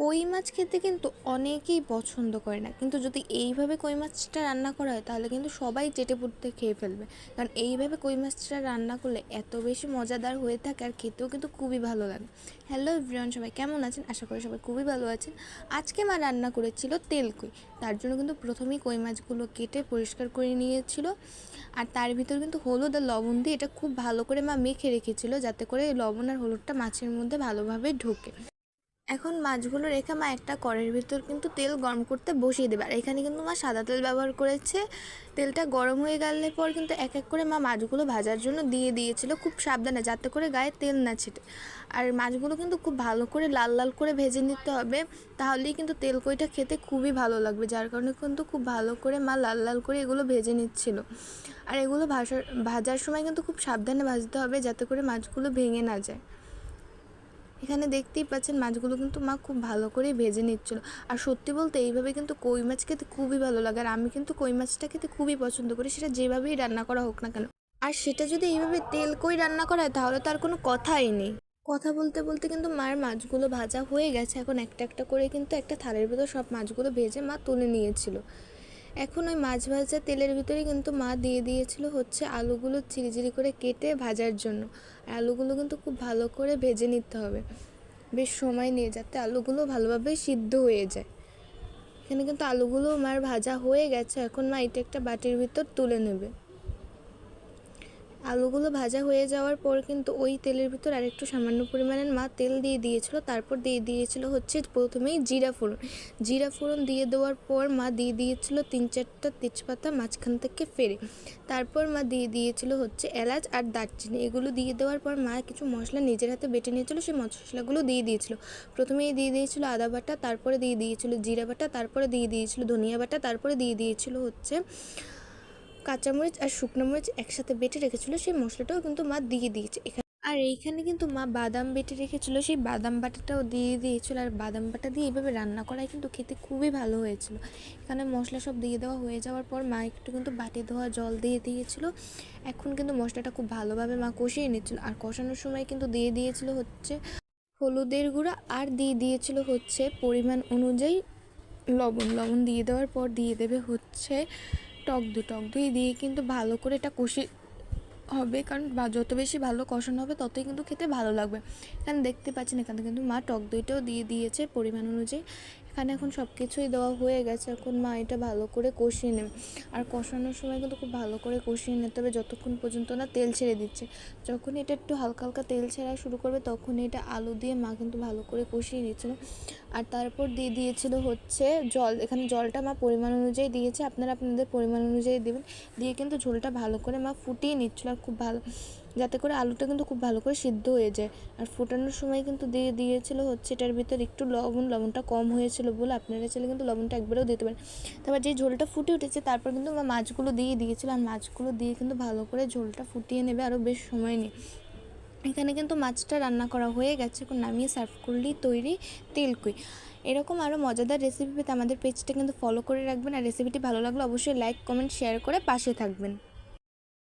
কই মাছ খেতে কিন্তু অনেকেই পছন্দ করে না। কিন্তু যদি এইভাবে কই মাছটা রান্না করা হয়, তাহলে কিন্তু সবাই চেটে পুটে খেয়ে ফেলবে। কারণ এইভাবে কই মাছটা রান্না করলে এত বেশি মজাদার হয়ে থাকে আর খেতেও কিন্তু খুবই ভালো লাগে। হ্যালো এভরিওয়ান সবাই কেমন আছেন? আশা করি সবাই খুবই ভালো আছেন। আজকে মা রান্না করেছিল তেল কই। তার জন্য কিন্তু প্রথমেই কই মাছগুলো কেটে পরিষ্কার করে নিয়েছিল। আর তার ভিতর কিন্তু হলুদ আর লবণ দিয়ে এটা খুব ভালো করে মা মেখে রেখেছিল, যাতে করে লবণ আর হলুদটা মাছের মধ্যে ভালোভাবে ঢোকে। এখন মাছগুলো রেখে মা একটা কড়ের ভিতর কিন্তু তেল গরম করতে বসিয়ে দেবে। আর এখানে কিন্তু মা সাদা তেল ব্যবহার করেছে। তেলটা গরম হয়ে গেলে পর কিন্তু এক এক করে মা মাছগুলো ভাজার জন্য দিয়ে দিয়েছিল খুব সাবধানে যাতে করে গায়ে তেল না ছিটে। আর মাছগুলো কিন্তু খুব ভালো করে লাল লাল করে ভেজে নিতে হবে। তাহলেই কিন্তু তেল কইটা খেতে খুবই ভালো লাগবে। যার কারণে কিন্তু খুব ভালো করে মা লাল লাল করে এগুলো ভেজে নিচ্ছিল। আর এগুলো ভাজার ভাজার সময় কিন্তু খুব সাবধানে ভাজতে হবে যাতে করে মাছগুলো ভেঙে না যায়। এখানে দেখতেই পাচ্ছেন মাছগুলো কিন্তু মা খুব ভালো করে ভেজে নিচ্ছিল। আর সত্যি বলতে এইভাবে কিন্তু কই মাছ খেতে খুবই ভালো লাগে। আর আমি কিন্তু কই মাছটা খেতে খুবই পছন্দ করি, সেটা যেভাবেই রান্না করা হোক না কেন। আর সেটা যদি এইভাবে তেল কই রান্না করা হয়, তাহলে তার কোনো কথাই নেই। কথা বলতে বলতে কিন্তু মার মাছগুলো ভাজা হয়ে গেছে। এখন একটা একটা করে কিন্তু একটা থালের ভেতর সব মাছগুলো ভেজে মা তুলে নিয়েছিল। এখন ওই মাছ ভাজা তেলের ভিতরে কিন্তু মা দিয়ে দিয়েছিল হচ্ছে আলুগুলো চিরিচিরি করে কেটে ভাজার জন্য। আর আলুগুলো কিন্তু খুব ভালো করে ভেজে নিতে হবে। বেশ সময় নিয়ে যাতে আলুগুলো ভালোভাবে সিদ্ধ হয়ে যায়। এখানে কিন্তু আলুগুলো মার ভাজা হয়ে গেছে। এখন মা এটা একটা বাটির ভিতর তুলে নেবে। আলুগুলো ভাজা হয়ে যাওয়ার পর কিন্তু ওই তেলের ভিতর আরেকটু সামান্য পরিমাণের মা তেল দিয়ে দিয়েছিল। তারপর দিয়ে দিয়েছিল হচ্ছে প্রথমেই জিরা ফোড়ন। জিরা ফোড়ন দিয়ে দেওয়ার পর মা দিয়ে দিয়েছিল তিন চারটা তেজপাতা মাঝখান থেকে ফেরে। তারপর মা দিয়ে দিয়েছিল হচ্ছে এলাচ আর দারচিনি। এগুলো দিয়ে দেওয়ার পর মা কিছু মশলা নিজের হাতে বেটে নিয়েছিল, সেই মশলাগুলো দিয়ে দিয়েছিল। প্রথমেই দিয়ে দিয়েছিল আদা বাটা, তারপরে দিয়ে দিয়েছিল জিরা বাটা, তারপরে দিয়ে দিয়েছিল ধনিয়া বাটা, তারপরে দিয়ে দিয়েছিল হচ্ছে কাঁচামরিচ আর শুকনো মরিচ একসাথে বেটে রেখেছিল, সেই মশলাটাও কিন্তু মা দিয়ে দিয়েছে। এখানে আর এইখানে কিন্তু মা বাদাম বেটে রেখেছিল, সেই বাদাম বাটাটাও দিয়ে দিয়েছিল। আর বাদাম বাটা দিয়ে এইভাবে রান্না করায় কিন্তু খেতে খুবই ভালো হয়েছিল। এখানে মশলা সব দিয়ে দেওয়া হয়ে যাওয়ার পর মা একটু কিন্তু বাটি ধোয়া জল দিয়ে দিয়েছিল। এখন কিন্তু মশলাটা খুব ভালোভাবে মা কষিয়ে নিচ্ছিল। আর কষানোর সময় কিন্তু দিয়ে দিয়েছিল হচ্ছে হলুদের গুঁড়া আর দিয়ে দিয়েছিল হচ্ছে পরিমাণ অনুযায়ী লবণ। লবণ দিয়ে দেওয়ার পর দিয়ে দেবে হচ্ছে টক দই টক দই দিয়ে কিন্তু ভালো করে এটা কষে হবে। কারণ যত বেশি ভালো কষানো হবে, ততই কিন্তু খেতে ভালো লাগবে। এখানে দেখতে পাচ্ছেন এখানে কিন্তু মা টক দইটাও দিয়ে দিয়েছে পরিমাণ অনুযায়ী। এখানে এখন সব কিছুই দেওয়া হয়ে গেছে। এখন মা এটা ভালো করে কষিয়ে নেবে। আর কষানোর সময় কিন্তু খুব ভালো করে কষিয়ে নিতে হবে যতক্ষণ পর্যন্ত না তেল ছেড়ে দিচ্ছে। যখন এটা একটু হালকা হালকা তেল ছেড়া শুরু করবে তখন এটা আলু দিয়ে মা কিন্তু ভালো করে কষিয়ে নিচ্ছিল আর তারপর দিয়ে দিয়েছিল হচ্ছে জল। এখানে জলটা মা পরিমাণ অনুযায়ী দিয়েছে। আপনারা আপনাদের পরিমাণ অনুযায়ী দেবেন। দিয়ে কিন্তু ঝোলটা ভালো করে মা ফুটিয়ে নিচ্ছিল। আর খুব ভালো যাতে করে আলুটা কিন্তু খুব ভালো করে সিদ্ধ হয়ে যায়। আর ফোটানোর সময় কিন্তু দিয়ে দিয়েছিল হচ্ছে এটার ভিতর একটু লবণ, লবণটা কম হয়েছিল বলে আপনারা চাইলে কিন্তু লবণটা একবারেও দিতে পারেন। তারপর যে ঝোলটা ফুটে উঠেছে তারপর কিন্তু মা মাছগুলো দিয়ে দিয়েছিল। আর মাছগুলো দিয়ে কিন্তু ভালো করে ঝোলটা ফুটিয়ে নেবে আরও বেশ সময় নিয়ে। এখানে কিন্তু মাছটা রান্না করা হয়ে গেছে। এখন নামিয়ে সার্ভ করলেই তৈরি তেলকুই এরকম আরও মজাদার রেসিপি পেতে আমাদের পেজটা কিন্তু ফলো করে রাখবেন। আর রেসিপিটি ভালো লাগলে অবশ্যই লাইক কমেন্ট শেয়ার করে পাশে থাকবেন।